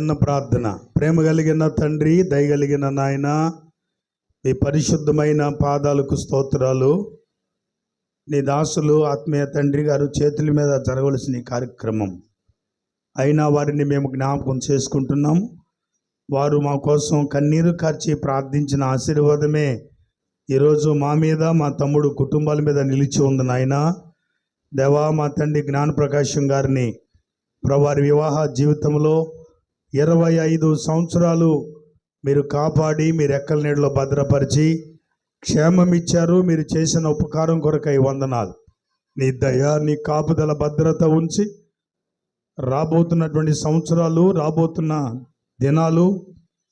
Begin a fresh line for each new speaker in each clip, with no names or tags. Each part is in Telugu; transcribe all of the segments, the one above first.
చిన్న ప్రార్థన. ప్రేమ కలిగిన తండ్రి దయగలిగిన నాయన మీ పరిశుద్ధమైన పాదాలకు స్తోత్రాలు. నీ దాసులు ఆత్మీయ తండ్రి గారు చేతుల మీద జరగవలసిన కార్యక్రమం. అయినా వారిని మేము జ్ఞాపకం చేసుకుంటున్నాం. వారు మా కోసం కన్నీరు కార్చి ప్రార్థించిన ఆశీర్వాదమే ఈరోజు మా మీద మా తమ్ముడు కుటుంబాల మీద నిలిచి ఉంది నాయన. దేవా మా తండ్రి జ్ఞానప్రకాశం గారిని వారి వివాహ జీవితంలో ఇరవై ఐదు సంవత్సరాలు మీరు కాపాడి మీరు ఎక్కల నీడలో భద్రపరిచి క్షేమం ఇచ్చారు మీరు చేసిన ఉపకారం కొరకై వందనాలు. నీ దయ నీ కాపుదల భద్రత ఉంచి రాబోతున్నటువంటి సంవత్సరాలు రాబోతున్న దినాలు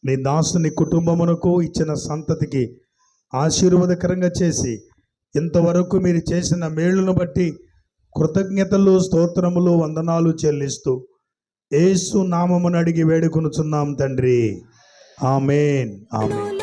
నీ దాసుని కుటుంబమునకు ఇచ్చిన సంతతికి ఆశీర్వాదకరంగా చేసి ఇంతవరకు మీరు చేసిన మేలును బట్టి కృతజ్ఞతలు స్తోత్రములు వందనాలు చెల్లిస్తూ ఏసు నామమును అడిగి వేడుకొనుచున్నాం తండ్రి. ఆమెన్. ఆమెన్.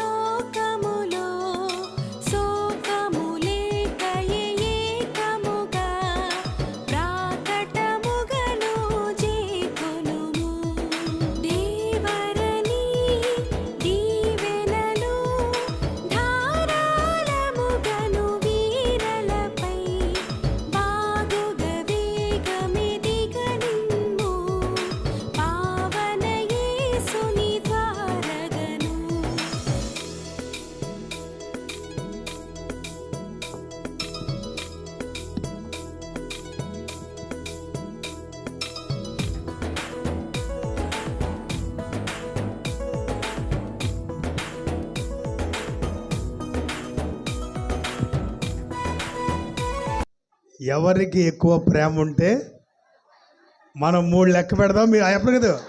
ఎవరికి ఎక్కువ ప్రేమ ఉంటే మనం మూడు లెక్క పెడదాం. మీరు ఎప్పుడు కదా?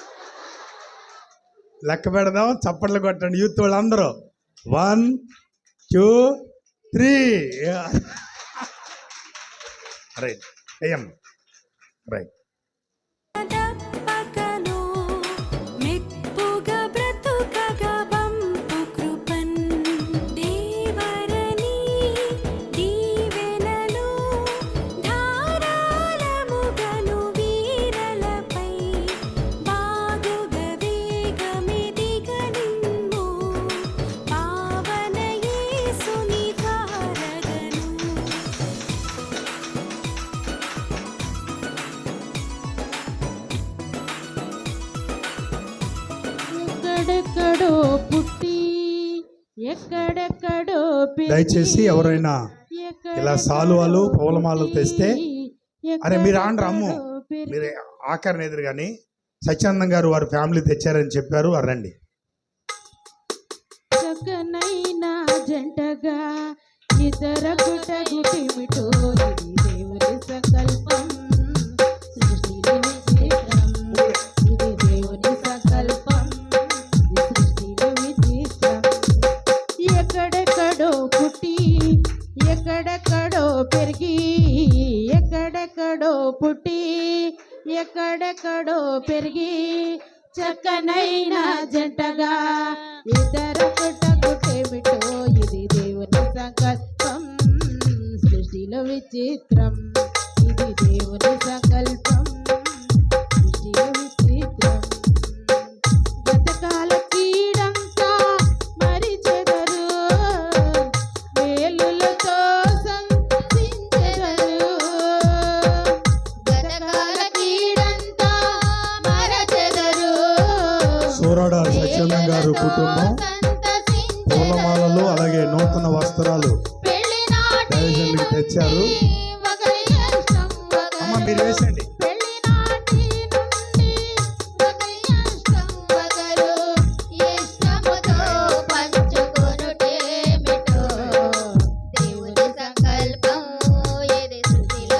లెక్క పెడదాం చప్పట్లు కొట్టండి. యూత్ వాళ్ళందరూ. వన్ టూ త్రీ రైట్ అయ్యం రైట్ దయచేసి ఎవరైనా ఇలా సాలువాలు పూలమాలలు తెస్తే అరే మీరు ఆండ్ర అమ్ము. మీరు ఆఖరిని ఎదురు కానీ సత్యానందం గారు వారి ఫ్యామిలీ తెచ్చారని చెప్పారు వారు రండి.
జంటగా ఇతర గుట గుటిమిటో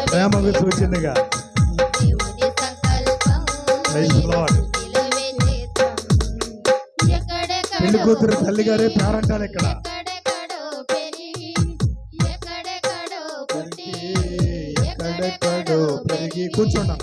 ప్రేమకు సూచనగా. పెళ్ళి కూతురు తల్లి గారే పేరంటారు ఇక్కడ కూర్చోండి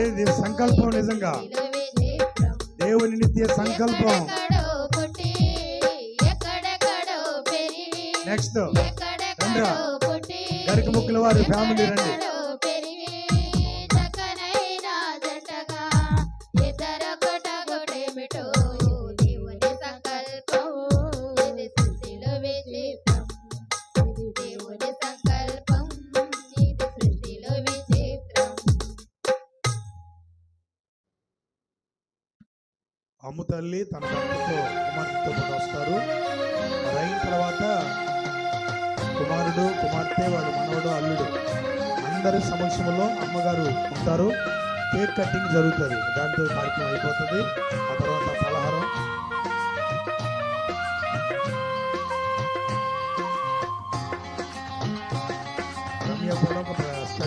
ఇది సంకల్పం
నిజంగా. దేవుని నిత్య సంకల్పం. నెక్స్ట్
పుట్టి
గరిక ముక్కుల వారి ఫ్యామిలీ రండి. తల్లి తన భర్తతో కుమార్తెతో పాటు వస్తారు. మరి అయిన తర్వాత కుమారుడు కుమార్తె వాడు మనవడు అల్లుడు అందరి సమక్షంలో అమ్మగారు ఉంటారు. కేక్ కటింగ్ జరుగుతుంది. దాంతో కార్యక్రమం అయిపోతుంది. ఆ తర్వాత పలహారం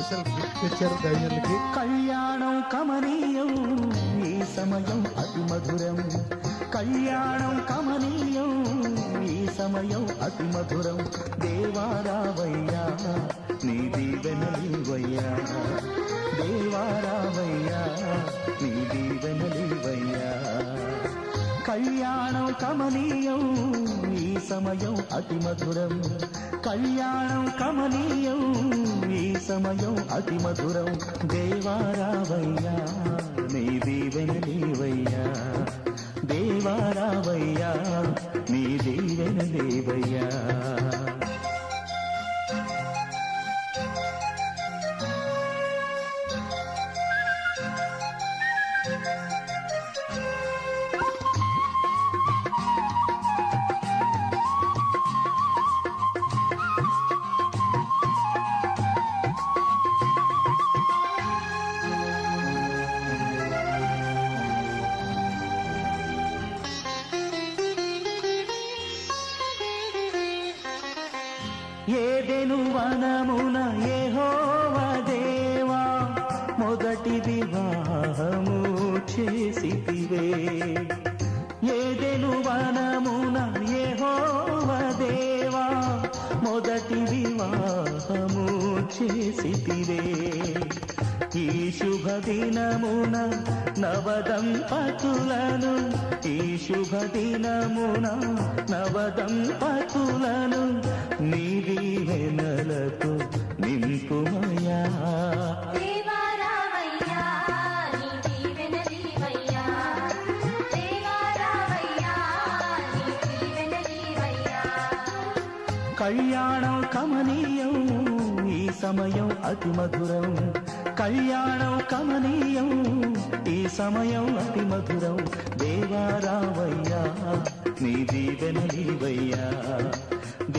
స్పెషల్ గిఫ్ట్ ఇచ్చారు దైవజనులకి
కళ్యాణం కమనీయం ఈ సమయం అతి మధురం. కళ్యాణం కమనీయం ఈ సమయం అతి మధురం. దేవారావయ్యా నీ దీవెనలివయ్యా దేవారావయ్యా నీ దీవెనలివయ్యా కళ్యాణం కమనీయం ఈ సమయం అతి మధురం. కళ్యాణం కమనీయం ఈ సమయం అతి మధురం. దేవారావయ్యా నీ దీవెనలేవయ్యా దేవారావయ్యా నీ దీవెనలేవయ్యా దేవయ్యా దినమున నవదంపతులను ఈ శుభ దినమున నవదంపతులను నీ దీవెనలతో నింపుమయా కళ్యాణం కమనీయం ఈ సమయం అతి మధురం. కళ్యాణం కమనీయం ఈ సమయం అతి మధురం. దేవారావయ్యా నీ దీవెనలివయ్యా దేవారావయ్యా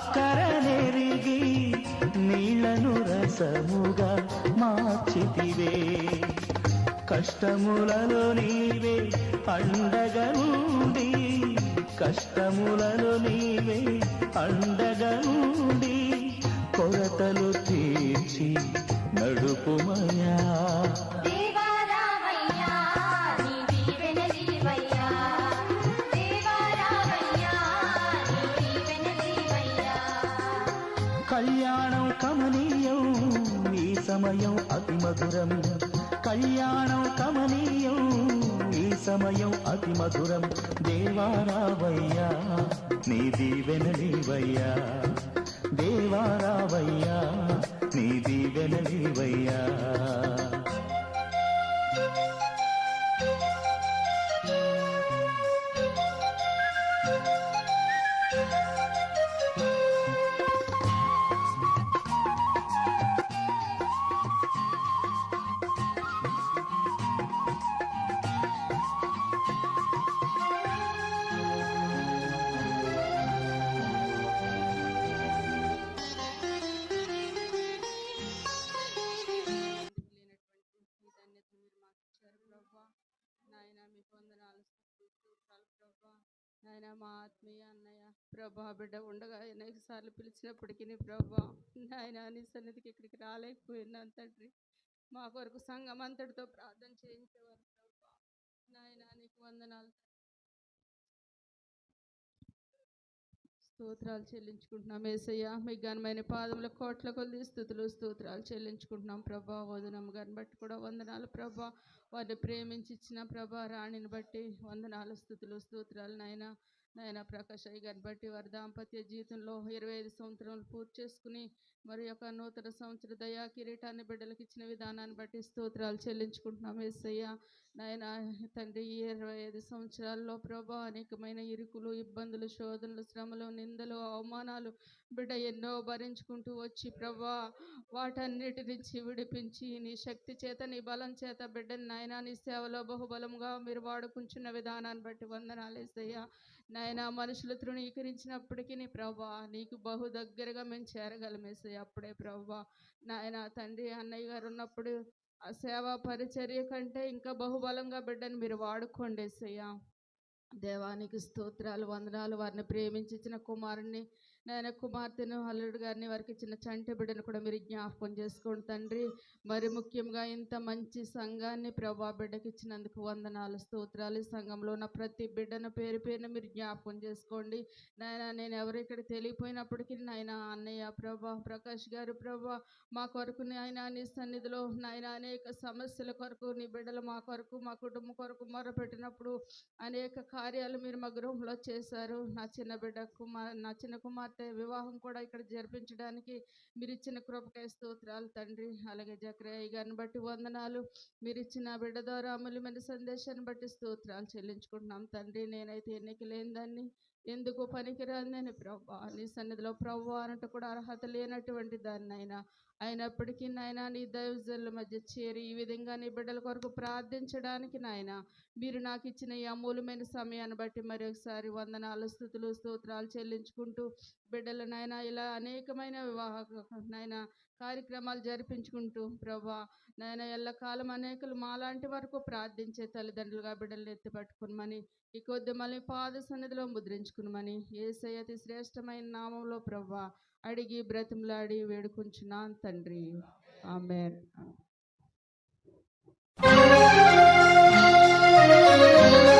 అక్కర నీళ్ళను రసముగా మార్చితివే. కష్టములలో నీవే అండగా నుండి కష్టములలో నీవే అండగా నుండి కొరతలు తీర్చి నడుపుమయా. సమయం అతి మధురం. కళ్యాణం కమనీయం ఈ సమయం అతి మధురం. దేవారావయ్యా నీ దీవెనలివయ్యా దేవారావయ్యా నీ దీవెనలివయ్యా
లేనటువంటి మా ఆత్మీయ అన్నయ్య ప్రభా బిడ్డ ఉండగా అనేక సార్లు పిలిచినప్పటికీ ప్రభా నాయన నీ సన్నిధికి ఇక్కడికి రాలేకపోయినాను తండ్రి. మా కొరకు సంఘం అంతటితో ప్రార్థన చేయించేవారు ప్రభా. నాయన నీకు వందనాలు స్తోత్రాలు చెల్లించుకుంటున్నాం ఏసయ్య. మీ ఘనమైన పాదముల కోట్ల కొద్ది స్థుతులు స్తోత్రాలు చెల్లించుకుంటున్నాం ప్రభా. వదనమ్మ గారిని బట్టి కూడా వందనాలు ప్రభా. వారిని ప్రేమించి ఇచ్చిన ప్రభా రాణిని బట్టి వందనాలు స్థుతులు స్తోత్రాలు నాయన. నాయన ప్రకాష్ అయ్య గారిని బట్టి వారి దాంపత్య జీవితంలో ఇరవై ఐదు సంవత్సరాలు పూర్తి చేసుకుని మరి యొక్క నూతన సంవత్సర దయా కిరీటాన్ని బిడ్డలకు ఇచ్చిన విధానాన్ని బట్టి స్తోత్రాలు చెల్లించుకుంటున్నాం ఏసయ్య. నాయన తండ్రి ఈ ఇరవై ఐదు సంవత్సరాల్లో ప్రభా అనేకమైన ఇరుకులు ఇబ్బందులు శోధనలు శ్రమలు నిందలు అవమానాలు బిడ్డ ఎన్నో భరించుకుంటూ వచ్చి ప్రభా వాటన్నిటి నుంచి విడిపించి నీ శక్తి చేత నీ బలం చేత బిడ్డని నాయన నీ సేవలో బహుబలంగా మీరు వాడుకుంటున్న విధానాన్ని బట్టి వందనాలేసయ్యా నాయన మనుషులు తృణీకరించినప్పటికీ నీ ప్రభా నీకు బహు దగ్గరగా మేము చేరగలమేసయ్య అప్పుడే ప్రభా. నాయన తండ్రి అన్నయ్య గారు ఉన్నప్పుడు ఆ సేవా పరిచర్య కంటే ఇంకా బహుబలంగా బిడ్డని మీరు వాడుకోండి సయ్యా దేవానికి స్తోత్రాలు వందనాలు. వారిని ప్రేమించిన కుమారుణ్ణి నాయన కుమార్తెను అల్లుడు గారిని వారికి చిన్న చంటి బిడ్డను కూడా మీరు జ్ఞాపకం చేసుకోండి తండ్రి. మరి ముఖ్యంగా ఇంత మంచి సంఘాన్ని ప్రభా బిడ్డకి ఇచ్చినందుకు వందనాలు స్తోత్రాలు. సంఘంలో ఉన్న ప్రతి బిడ్డను పేరు పేరున మీరు జ్ఞాపకం చేసుకోండి. నాయన నేను ఎవరు ఇక్కడ తెలియపోయినప్పటికీ నాయన అన్నయ్య ప్రభా ప్రకాష్ గారు ప్రభా మా కొరకు నాయన నీ సన్నిధిలో నాయన అనేక సమస్యల కొరకు నీ బిడ్డలు మా కొరకు మా కుటుంబం కొరకు మొరపెట్టినప్పుడు అనేక కార్యాలు మీరు మా గృహంలో చేశారు. నా చిన్న బిడ్డ కుమార్ నా చిన్న కుమార్తె వివాహం కూడా ఇక్కడ జరిపించడానికి మీరు ఇచ్చిన కృపకాయ స్తోత్రాలు తండ్రి అలాగే జక్రయ్య గారిని బట్టి వందనాలు. మీరు ఇచ్చిన బిడ్డ ద్వారా అమూల్యమైన సందేశాన్ని బట్టి స్తోత్రాలు చెల్లించుకుంటున్నాం. తండ్రి నేనైతే ఎన్నిక లేనిదాన్ని ఎందుకు పనికిరాందని ప్రభా నీ సన్నిధిలో ప్రభు అన్నట్టు కూడా అర్హత లేనటువంటి దాన్ని అయినా అయినప్పటికీ నాయన నీ దైవజనుల మధ్య చేరి ఈ విధంగా నీ బిడ్డల కొరకు ప్రార్థించడానికి నాయన మీరు నాకు ఇచ్చిన ఈ అమూల్యమైన సమయాన్ని బట్టి మరొకసారి ఒకసారి వందనాలు స్థుతులు స్తోత్రాలు చెల్లించుకుంటూ బిడ్డల నాయన ఇలా అనేకమైన వివాహ నాయన కార్యక్రమాలు జరిపించుకుంటూ ప్రభా నాయన ఎల్లకాలం అనేకలు మాలాంటి వరకు ప్రార్థించే తల్లిదండ్రులుగా బిడ్డలను ఎత్తిపట్టుకునమని ఈ కొద్ది మళ్ళీ పాద సన్నిధిలో ముద్రించుకునమని ఏసయ్యతి శ్రేష్టమైన నామంలో ప్రభా అడిగి బ్రతిమలాడి వేడుకుంటున్నాను తండ్రి ఆమె
Thank you.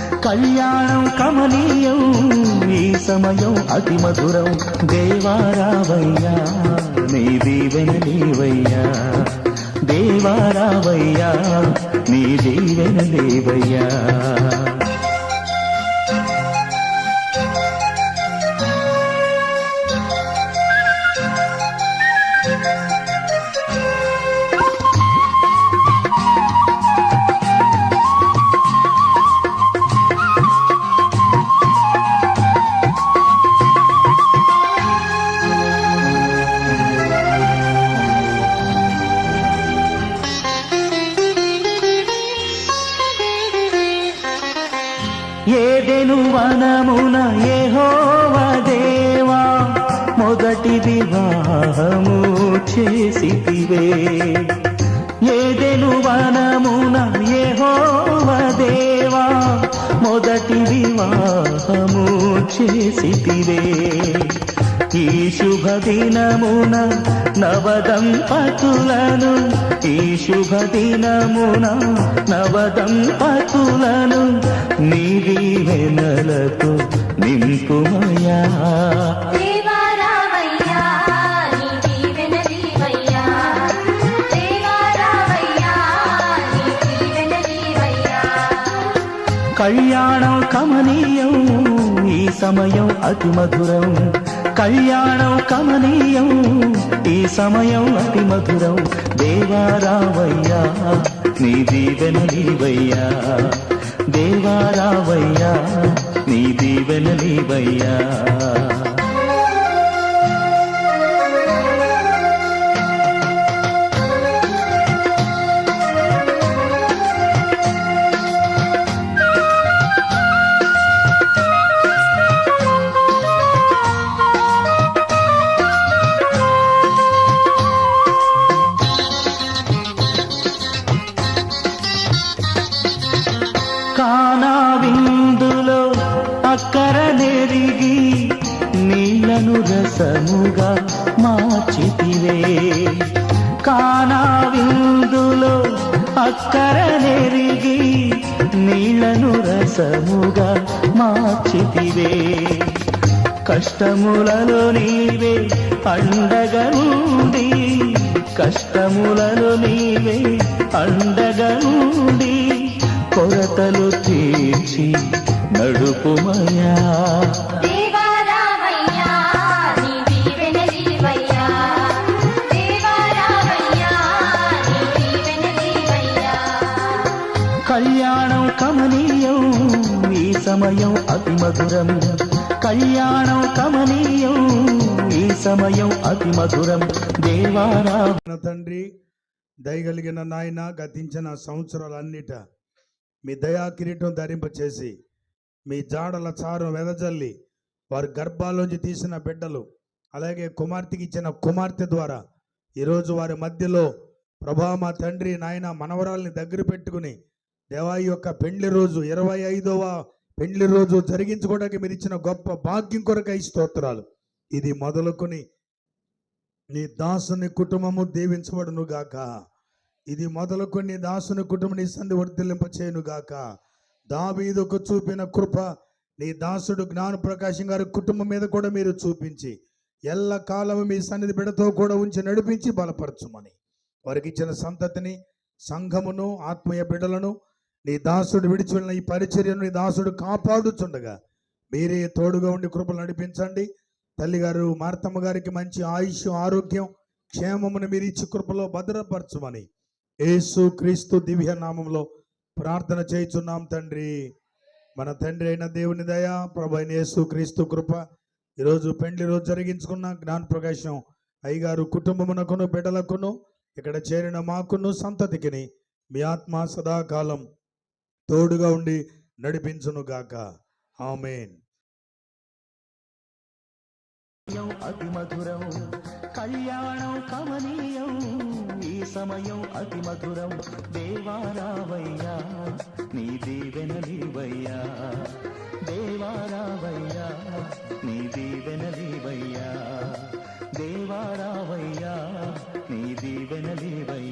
కళ్యాణం కమనీయం ఈ సమయం అతి మధురం. దేవారావయ్యా నీ దీవెన దేవయ్యా. దేవారావయ్యా నీ దీవెన దేవయ్యా. వనమున యెహోవ దేవా మొదటి వివాహము చేసితివే. ఏదెను వనమున యెహోవ దేవా మొదటి వివాహము చేసితివే. ఈ శుభ దినమున నవదంపతులను ఈ శుభ దినమున నవదంపతులను నీ దీవెనలతో నింపుమయా కళ్యాణం కమనీయం ఈ సమయం అతి మధురం. కళ్యాణం కమనీయం ఈ సమయం అతి మధురం. దేవారావయ్యా నీ దీవెన నీవయ్యా దేవారావయ్యా నీ దీవెన నీవయ్యా మార్చితివే. కష్టములలో నీవే అండగనుండి. కష్టములలో నీవే అండగనుండి. కొరతలు తీర్చి నడుపుమయా. సమయం అతి మధురం. కళ్యాణం కమనీయం ఈ సమయం అతి మధురం. దేవారా
తండ్రి దయగలిగిన నాయన గతించిన సంవత్సరాలన్నిట మీ దయా కిరీటం ధరింపచేసి మీ జాడల చారు వెదజల్లి వారి గర్భాల్లోంచి తీసిన బిడ్డలు అలాగే కుమార్తెకి ఇచ్చిన కుమార్తె ద్వారా ఈరోజు వారి మధ్యలో ప్రభా మా తండ్రి నాయన మనవరాల్ని దగ్గర పెట్టుకుని దేవాయి యొక్క పెండ్లి రోజు ఇరవై ఐదవ పెండ్లి రోజు జరిగించుకోవడానికి మీరు ఇచ్చిన గొప్ప భాగ్యం కొరకై స్తోత్రాలు. ఇది మొదలుకొని నీ దాసుని కుటుంబము దీవించబడును గాక. ఇది మొదలుకొని దాసుని కుటుంబం నీ సంధి చేయను గాక దావీదుకు చూపిన కృప నీ దాసుడు జ్ఞాన ప్రకాశం గారి కుటుంబం మీద కూడా మీరు చూపించి ఎల్ల కాలము మీ సన్నిధి బిడతో కూడా ఉంచి నడిపించి బలపరచుమని. వారికి ఇచ్చిన సంతతిని సంఘమును ఆత్మీయ బిడలను నీ దాసుడు విడిచి వెళ్ళిన ఈ పరిచర్యను నీ దాసుడు కాపాడుచుండగా మీరే తోడుగా ఉండి కృపలు నడిపించండి. తల్లిగారు మార్తమ్మ గారికి మంచి ఆయుష్ ఆరోగ్యం క్షేమమును మీరు ఇచ్చి కృపలో భద్రపరచుమని యేసు క్రీస్తు దివ్య నామంలో ప్రార్థన చేయుచున్నాం తండ్రి. మన తండ్రి అయిన దేవుని దయ ప్రభు అయిన యేసు క్రీస్తు కృప. ఈరోజు పెండ్లి రోజు జరిగించుకున్న జ్ఞాన ప్రకాశం అయ్యగారు కుటుంబమునకును బిడ్డలకును ఇక్కడ చేరిన మాకును సంతతికిని మీ ఆత్మ సదాకాలం తోడుగా ఉండి నడిపించును గాక. ఆమెన్.
అతి మధురం కళ్యాణం కమనీయం. ఈ సమయం అతి మధురం దేవారావయ్యా నీ దీవెన నీవయ్యా. దేవారావయ్యా నీ దీవెన నీవయ్యా. దేవారావయ్యా నీ దీవెన నీవయ్యా.